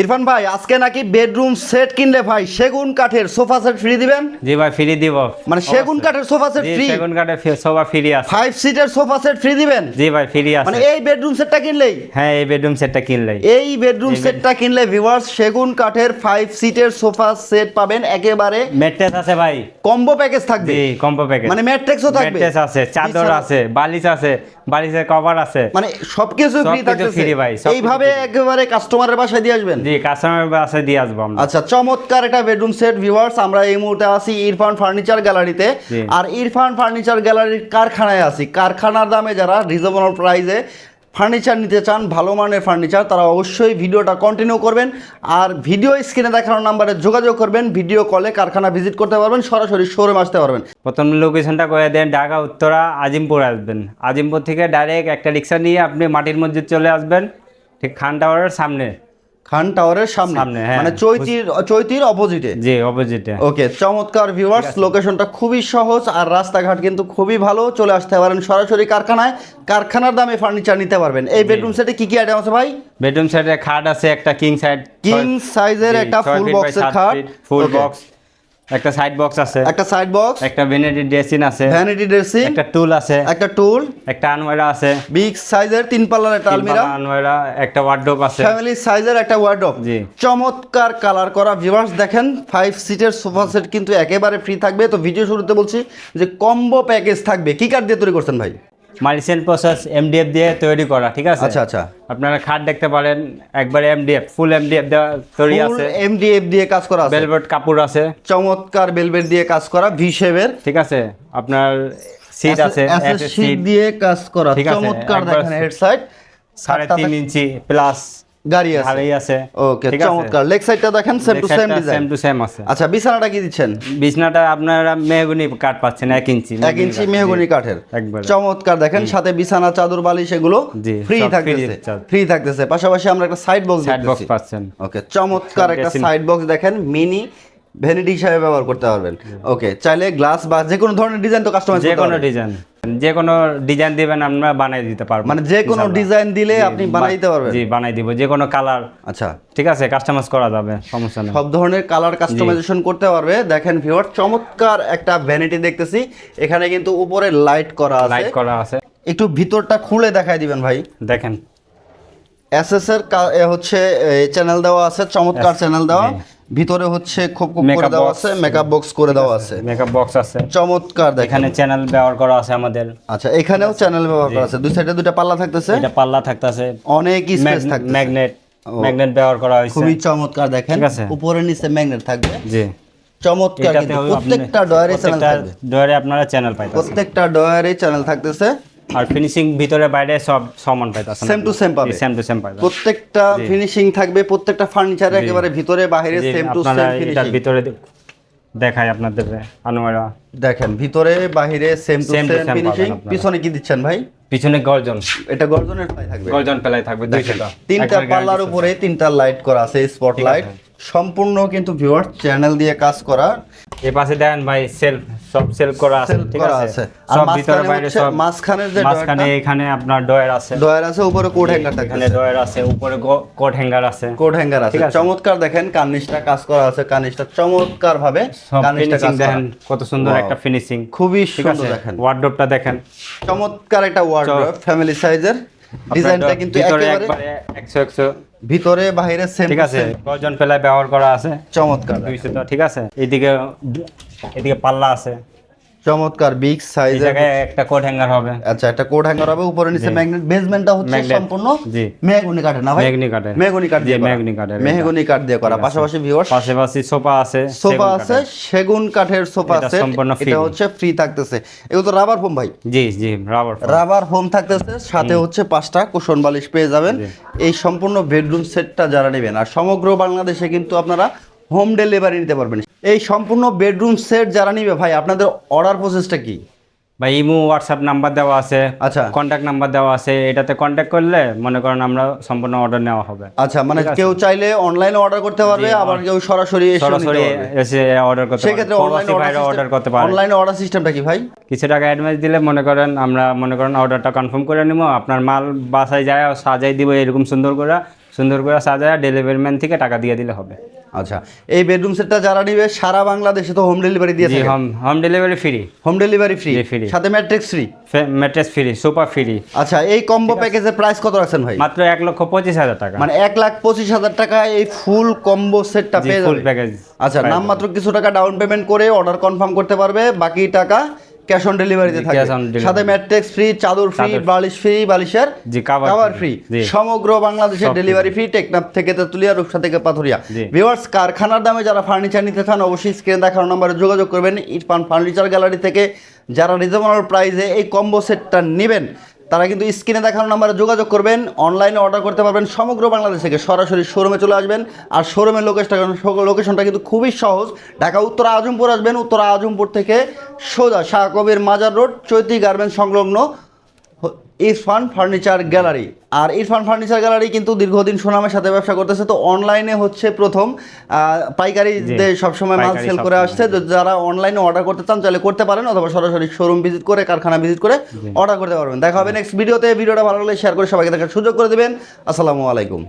ইরফান ভাই আজকে নাকি বেডরুম সেট কিনলে ভাই সেগুন কাঠের সোফা সেট ফ্রি দিবেন? জি ভাই ফ্রি দিব। মানে সেগুন কাঠের সোফা সেট ফ্রি সেগুন কাঠে সবার ফ্রি আছে। ফাইভ সিটের সোফা সেট ফ্রি দিবেন? জি ভাই ফ্রি আছে। মানে এই বেডরুম সেটটা কিনলেই? হ্যাঁ এই বেডরুম সেটটা কিনলেই। এই বেডরুম সেটটা কিনলে ভিউয়ার্স সেগুন কাঠের ফাইভ সিটের সোফা সেট পাবেন একেবারে ম্যাট্রেস আছে ভাই। কম্বো প্যাকেজ থাকবে। জি কম্পো প্যাকেজ মানে ম্যাট্রিক্সও থাকবে। ম্যাট্রেস আছে চাদর আছে বালিশ আছে বালিশের কভার আছে। মানে সবকিছু ফ্রি থাকতেছে। free ভাই, এইভাবে একেবারে কাস্টমারের বাসায় দিয়ে আসবেন। জি কাস্টমার বাসায় দিয়ে আসব আমরা। আচ্ছা চমৎকার একটা বেডরুম সেট ভিউয়ার্স আমরা এই মুহূর্তে আছি ইরফান ফার্নিচার গ্যালারিতে আর ইরফান ফার্নিচার গ্যালারির কারখানায় আছি। কারখানার দামে যারা রিজনেবল প্রাইসে ফার্নিচার নিতে চান ভালো মানের ফার্নিচার তারা অবশ্যই ভিডিওটা কন্টিনিউ করবেন। আর ভিডিও স্ক্রিনে দেখানো নাম্বারে যোগাযোগ করবেন। ভিডিও কলে কারখানা ভিজিট করতে পারবেন সরাসরি শোরুমে আসতে পারবেন। প্রথম লোকেশনটা করে দেন ঢাকা উত্তরা আজিমপুর আসবেন। আজিমপুর থেকে ডাইরেক্ট একটা রিক্সা নিয়ে আপনি মাটির মসজিদ চলে আসবেন ঠিক খান টাওয়ারের সামনে। খান টাওয়ারের সামনে। হ্যাঁ। মানে চৈতির চৈতির অপোজিটে জি অপোজিটে ওকে চমৎকার ভিউয়ার্স লোকেশনটা খুবই সহজ আর রাস্তাঘাট কিন্তু খুবই ভালো। চলে আসতে পারেন সরাসরি কারখানায়। কারখানার দামে ফার্নিচার নিতে পারবেন। এই বেডরুম সেটে কি কি আইটেম আছে ভাই? বেডরুম সাইডে খাট আছে একটা কিং সাইড কিং সাইজের একটা ফুল বক্সের খাট। ফুল বক্স একটা সাইড বক্স আছে। একটা সাইড বক্স একটা ভেনেটি ড্রেসিং আছে। ভ্যানিটি ড্রেসিং একটা টুল আছে। একটা টুল একটা আনওয়ারা আছে। বিগ সাইজের তিন পাল্লার একটা আলমিরা। আনওয়ারা একটা ওয়ার্ডরোব আছে। ফ্যামিলি সাইজের একটা ওয়ার্ডরোব জি। চমৎকার কালার করা ভিউয়ার্স দেখেন ফাইভ সিটের সোফা সেট কিন্তু একেবারে ফ্রি থাকবে। তো ভিডিও শুরুতে বলছি যে কম্বো প্যাকেজ থাকবে। কি কাঠ দিয়ে তৈরি করছেন ভাই? মালিসেন প্রসেস এমডিএফ দিয়ে তৈরি করা ঠিক আছে? আচ্ছা আচ্ছা। আপনারা খাট দেখতে পারেন একবারে এমডিএফ ফুল এমডিএফ দেওয়া তৈরি আছে। এমডিএফ দিয়ে কাজ করা আছে। বেলভেট কাপড় আছে। চমৎকার বেলভেট দিয়ে কাজ করা ভি শেপের ঠিক আছে? আপনার সিট আছে সিট দিয়ে কাজ করা চমৎকার দেখেন হেড সাইড সাড়ে তিন ইঞ্চি প্লাস গাড়ি আছে। ভালোই আছে। ওকে চমৎকার। লেগ সাইডটা দেখেন same to same design same to same আছে। আচ্ছা বিছানাটা কি দিচ্ছেন? বিছানাটা আপনারা মেহগুনি কাঠ পাচ্ছেন এক ইঞ্চি এক ইঞ্চি মেহগনি কাঠের। চমৎকার দেখেন সাথে বিছানা চাদর বালিশ এগুলো ফ্রি থাকতেছে। ফ্রি থাকতেছে। পাশাপাশি আমরা একটা সাইড বক্স সাইড বক্স পাচ্ছেন। ওকে চমৎকার একটা সাইড বক্স দেখেন মিনি ভ্যানিটি হিসাবে ব্যবহার করতে পারবেন। ওকে চাইলে গ্লাস বা যে কোনো ধরনের ডিজাইন তো কাস্টমাইজ যে কোনো ডিজাইন যে কোনো ডিজাইন দিবেন আমরা বানাই দিতে পারব। মানে যে কোনো ডিজাইন দিলে আপনি বানাই দিতে পারবেন। জি বানাই দিব। যে কোনো কালার আচ্ছা। ঠিক আছে কাস্টমাইজ করা যাবে সমস্যা নেই। সব ধরনের কালার কাস্টমাইজেশন করতে পারবে। দেখেন ভিউয়ার চমৎকার একটা ভ্যানিটি দেখতেছি। এখানে কিন্তু উপরে লাইট করা আছে। লাইট করা আছে। একটু ভিতরটা খুলে দেখাই দিবেন ভাই। দেখেন। এসএস এর হচ্ছে চ্যানেল দেওয়া আছে চমৎকার চ্যানেল দেওয়া। ভিতরে হচ্ছে খুব খুব করে দেওয়া আছে মেকআপ বক্স করে দেওয়া আছে মেকআপ বক্স আছে। চমৎকার দেখেন। এখানে চ্যানেল ব্যবহার করা আছে আমাদের। আচ্ছা এখানেও চ্যানেল ব্যবহার করা আছে। দুই সাইডে দুইটা পাল্লা থাকতেছে? এটা পাল্লা থাকতেছে। অনেক স্পেস থাকতেছে। ম্যাগনেট ম্যাগনেট ব্যবহার করা হয়েছে। খুবই চমৎকার দেখেন। উপরে নিচে ম্যাগনেট থাকবে। জি। চমৎকার কিন্তু। প্রত্যেকটা ডয়ারে চ্যানেল থাকবে। ডয়ারে আপনারা চ্যানেল পাইতেছেন। প্রত্যেকটা ডয়ারে চ্যানেল থাকতেছে। আর ফিনিশিং ভিতরে বাইরে সব সমান পাইতেছেন Same to same পাবে। সেম টু সেম পাবে প্রত্যেকটা ফিনিশিং থাকবে প্রত্যেকটা ফার্নিচারে একেবারে ভিতরে বাইরে সেম টু সেম ফিনিশিং ভিতরে দেখাই আপনাদের আনোয়ারা। দেখেন ভিতরে বাইরে সেম টু সেম ফিনিশিং পিছনে কি দিচ্ছেন ভাই? পিছনে গর্জন। এটা গর্জনের প্রায় থাকবে। গর্জন পেলাই থাকবে দুইটা তিনটা পাল্লার উপরে তিনটা লাইট করা আছে স্পট লাইট সম্পূর্ণ কিন্তু ভিউয়ার চ্যানেল দিয়ে কাজ করা। এই পাশে দেখেন ভাই সেলফ সব সেলফ করা আছে ঠিক আছে? সব ভিতরে মাঝখানে বাইরে সব মাঝখানের যে মাঝখানে এখানে আপনার ডয়ার আছে। ডয়ার আছে উপরে কোড হ্যাঙ্গার এখানে ডয়ার আছে উপরে কোট হ্যাঙ্গার আছে। কোড হ্যাঙ্গার আছে। চমৎকার দেখেন কার্নিশটা কাজ করা আছে কার্নিশটা চমৎকার ভাবে কার্নিশটা কাজ দেখেন কত সুন্দর একটা ফিনিশিং খুবই সুন্দর দেখেন। ওয়ার্ডরোবটা দেখেন। চমৎকার একটা ওয়ার্ডরোব ফ্যামিলি সাইজের ডিজাইনটা কিন্তু ভিতরে একেবারে 100 100 ভিতরে বাইরে সেম ঠিক আছে গর্জন পেলায় ব্যবহার করা আছে। চমৎকার। ঠিক আছে? এদিকে এদিকে পাল্লা আছে। চমৎকার বিগ এই সাইজের একটা কোট হ্যাঙ্গার হবে। আচ্ছা একটা কোড হ্যাঙ্গার হবে উপরে নিচে ম্যাগনেট বেসমেন্টটা হচ্ছে সম্পূর্ণ জি। মেহগনি কাঠের না ভাই? মেহগনি কাঠের। মেহগনি কাঠ দিয়ে। মেহগনি এটা। মেহগনি কাঠ দিয়ে করা। পাশাপাশি ভিউয়ার্স পাশাপাশি সোফা আছে সোফা আছে সেগুন কাঠের সোফা সেট সম্পূর্ণ এটা হচ্ছে ফ্রি থাকতেছে। এগুলো তো রাবার ফোম ভাই। জি জি রাবার রাবার হোম থাকতেছে সাথে হচ্ছে পাঁচটা কুশন বালিশ পেয়ে যাবেন। এই সম্পূর্ণ বেডরুম সেটটা যারা নেবেন। আর সমগ্র বাংলাদেশে কিন্তু আপনারা হোম ডেলিভারি নিতে পারবেন। এই সম্পূর্ণ বেডরুম সেট যারা নিবে ভাই আপনাদের অর্ডার প্রসেসটা কি? ভাই ইমো হোয়াটসঅ্যাপ নাম্বার দেওয়া আছে। আচ্ছা। কন্ট্যাক্ট নাম্বার দেওয়া আছে। এটাতে কন্ট্যাক্ট করলে মনে করেন আমরা সম্পূর্ণ অর্ডার নেওয়া হবে। আচ্ছা মানে কেউ চাইলে অনলাইনে অর্ডার করতে পারবে আবার কেউ সরাসরি এসে সরাসরি এসে অর্ডার করতে পারে সেক্ষেত্রে অর্ডার করতে পারে। অনলাইনে অর্ডার সিস্টেমটা কি ভাই? কিছু টাকা অ্যাডভান্স দিলে মনে করেন আমরা মনে করেন অর্ডারটা কনফার্ম করে নিব। আপনার মাল বাসায় যায় সাজাই দিব এরকম সুন্দর করে। সুন্দর করে সাজায় ডেলিভারি ম্যান থেকে টাকা দিয়ে দিলে হবে। আচ্ছা এই বেডরুম সেটটা যারা নিবে সারা বাংলাদেশে তো হোম ডেলিভারি দিয়ে থাকে। Home home delivery free home delivery free free সাথে matrix free mattress free super free আচ্ছা এই কম্বো প্যাকেজের প্রাইস কত রাখছেন ভাই? মাত্র এক লক্ষ পঁচিশ হাজার টাকা। মানে এক লাখ পঁচিশ হাজার টাকা এই ফুল কম্বো সেটটা পেয়ে ফুল যাবে। প্যাকেজ আচ্ছা নামমাত্র কিছু টাকা ডাউন পেমেন্ট করে অর্ডার কনফার্ম করতে পারবে বাকি টাকা ক্যাশ অন ডেলিভারিতে থাকে। সাথে ম্যাট্রিক্স ফ্রি চাদর ফ্রি বালিশ ফ্রি বালিশের জি, কভার ফ্রি সমগ্র বাংলাদেশের ডেলিভারি ফ্রি টেকনাফ থেকে তেতুলিয়া রূপসা থেকে পাথরিয়া। ভিউয়ার্স কারখানার দামে যারা ফার্নিচার নিতে চান অবশ্যই স্ক্রিনে দেখানো নম্বরে যোগাযোগ করবেন। ইরফান ফার্নিচার গ্যালারি থেকে যারা রিজনেবল প্রাইসে এই কম্বো সেটটা নেবেন তারা কিন্তু স্ক্রিনে দেখানো নাম্বারে যোগাযোগ করবেন অনলাইনে অর্ডার করতে পারবেন, সমগ্র বাংলাদেশ থেকে সরাসরি শোরুমে চলে আসবেন। আর শোরুমের লোকেশনটা লোকেশনটা কিন্তু খুবই সহজ। ঢাকা, উত্তর আজমপুর আসবেন, উত্তর আজমপুর থেকে সোজা শাহ কবির মাজার রোড, চৈতি গার্মেন্টস সংলগ্ন ইরফান ফার্নিচার গ্যালারি। আর ইরফান ফার্নিচার গ্যালারি কিন্তু দীর্ঘদিন সুনামের সাথে ব্যবসা করতেছে। তো অনলাইনে হচ্ছে প্রথম পাইকারিদের পাইকারি সবসময় মাল সেল করে আসছে। যারা অনলাইনে অর্ডার করতে চান তাহলে করতে পারেন অথবা সরাসরি শোরুম ভিজিট করে কারখানা ভিজিট করে অর্ডার করতে পারবেন। দেখা হবে নেক্সট ভিডিওতে ভিডিওটা ভালো লাগলে শেয়ার করে সবাইকে দেখার সুযোগ করে দেবেন। আসসালামু আলাইকুম।